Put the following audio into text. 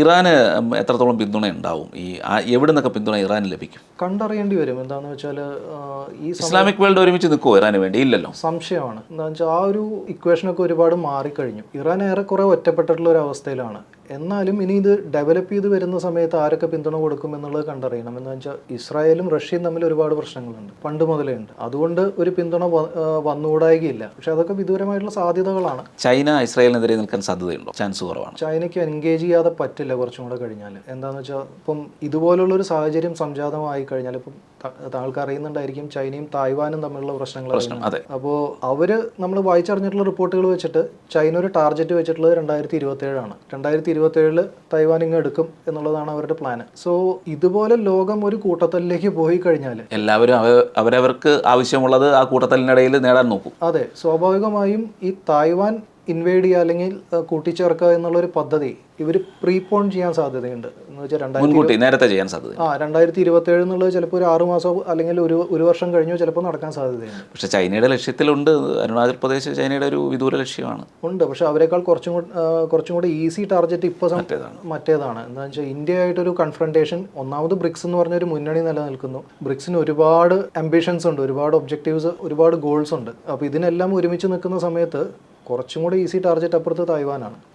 ഇറാന് എത്രത്തോളം പിന്തുണ ഉണ്ടാവും? ഈ എവിടെ നിന്നൊക്കെ പിന്തുണ ഇറാന് ലഭിക്കും? കണ്ടറിയേണ്ടി വരും. എന്താണെന്ന് വെച്ചാൽ ഈ ഇസ്ലാമിക് വേൾഡ് ഒരുമിച്ച് നിൽക്കുമോ ഇറാന് വേണ്ടി? ഇല്ലല്ലോ. സംശയമാണ്. എന്താണെന്ന് വെച്ചാൽ ആ ഒരു ഇക്വേഷനൊക്കെ ഒരുപാട് മാറിക്കഴിഞ്ഞു. ഇറാൻ ഏറെക്കുറെ ഒറ്റപ്പെട്ടിട്ടുള്ള ഒരു അവസ്ഥയിലാണ്. എന്നാലും ഇനി ഇത് ഡെവലപ്പ് ചെയ്ത് വരുന്ന സമയത്ത് ആരൊക്കെ പിന്തുണ കൊടുക്കും എന്നുള്ളത് കണ്ടറിയണം. എന്ന് വെച്ചാൽ ഇസ്രായേലും റഷ്യയും തമ്മിൽ ഒരുപാട് പ്രശ്നങ്ങളുണ്ട്. പണ്ട് മുതലേ ഉണ്ട്. അതുകൊണ്ട് ഒരു പിന്തുണ വന്നുകൂടായികയില്ല. പക്ഷെ അതൊക്കെ വിദൂരമായിട്ടുള്ള സാധ്യതകളാണ്. ചൈന ഇസ്രായേലിനെതിരെ നിൽക്കാൻ സാധ്യതയുണ്ടോ? ചാൻസ് കുറവാണ്. ചൈനയ്ക്ക് എൻഗേജ് ചെയ്യാതെ പറ്റില്ല കുറച്ചും കൂടെ കഴിഞ്ഞാൽ. എന്താണെന്ന് വെച്ചാൽ ഇപ്പം ഇതുപോലുള്ള ഒരു സാഹചര്യം സംജാതമായി കഴിഞ്ഞാൽ ഇപ്പം താങ്കൾക്ക് അറിയുന്നുണ്ടായിരിക്കും ചൈനയും തായ്വാനും തമ്മിലുള്ള പ്രശ്നങ്ങൾ അപ്പോൾ അവർ നമ്മൾ വായിച്ചറിഞ്ഞിട്ടുള്ള റിപ്പോർട്ടുകൾ വെച്ചിട്ട് ചൈന ഒരു ടാർഗറ്റ് വെച്ചിട്ടുള്ളത് രണ്ടായിരത്തി ഇരുപത്തി ഏഴാണ് രണ്ടായിരത്തി ഇരുപത്തേഴിൽ തൈവാൻ ഇങ്ങ് എടുക്കും എന്നുള്ളതാണ് അവരുടെ പ്ലാൻ സോ ഇതുപോലെ ലോകം ഒരു കൂട്ടത്തലിലേക്ക് പോയി കഴിഞ്ഞാൽ എല്ലാവരും അവരവർക്ക് ആവശ്യമുള്ളത് ആ കൂട്ടത്തലിനിടയിൽ നേടാൻ നോക്കും. അതെ സ്വാഭാവികമായും ഈ തായ്വാൻ ഇൻവേഡ് ചെയ്യുക അല്ലെങ്കിൽ കൂട്ടിച്ചേർക്കുക എന്നുള്ള ഒരു പദ്ധതി ഇവർ പ്രീപോൺ ചെയ്യാൻ സാധ്യതയുണ്ട്. എന്ന് വെച്ചാൽ രണ്ടായിരത്തി നേരത്തെ ചെയ്യാൻ സാധ്യത ആ രണ്ടായിരത്തി ഇരുപത്തി ഏഴ് എന്നുള്ളത് ചിലപ്പോൾ ഒരു ആറ് മാസം അല്ലെങ്കിൽ ഒരു ഒരു വർഷം കഴിഞ്ഞോ ചിലപ്പോൾ നടക്കാൻ സാധ്യതയുണ്ട്. പക്ഷേ ചൈനയുടെ ലക്ഷ്യത്തിലുണ്ട്. അരുണാചൽ പ്രദേശ് ചൈനയുടെ ഒരു വിദൂര ലക്ഷ്യമാണ്. ഉണ്ട്. പക്ഷെ അവരെക്കാൾ കുറച്ചും കൂടി കുറച്ചും കൂടി ഈസി ടാർഗറ്റ് ഇപ്പോൾ മറ്റേതാണ്. മറ്റേതാണ്. എന്താണെന്ന് വെച്ചാൽ ഇന്ത്യ ആയിട്ടൊരു കൺഫ്രണ്ടേഷൻ ഒന്നാമത് ബ്രിക്സ് എന്ന് പറഞ്ഞ ഒരു മുന്നണി നിലനിൽക്കുന്നു. ബ്രിക്സിന് ഒരുപാട് അംബിഷൻസ് ഉണ്ട് ഒരുപാട് ഒബ്ജക്റ്റീവ്സ് ഒരുപാട് ഗോൾസ് ഉണ്ട്. അപ്പോൾ ഇതിനെല്ലാം ഒരുമിച്ച് നിൽക്കുന്ന സമയത്ത് കുറച്ചും കൂടി ഈസി ടാർഗറ്റ് അപ്പുറത്ത് തായ്വാനാണ്.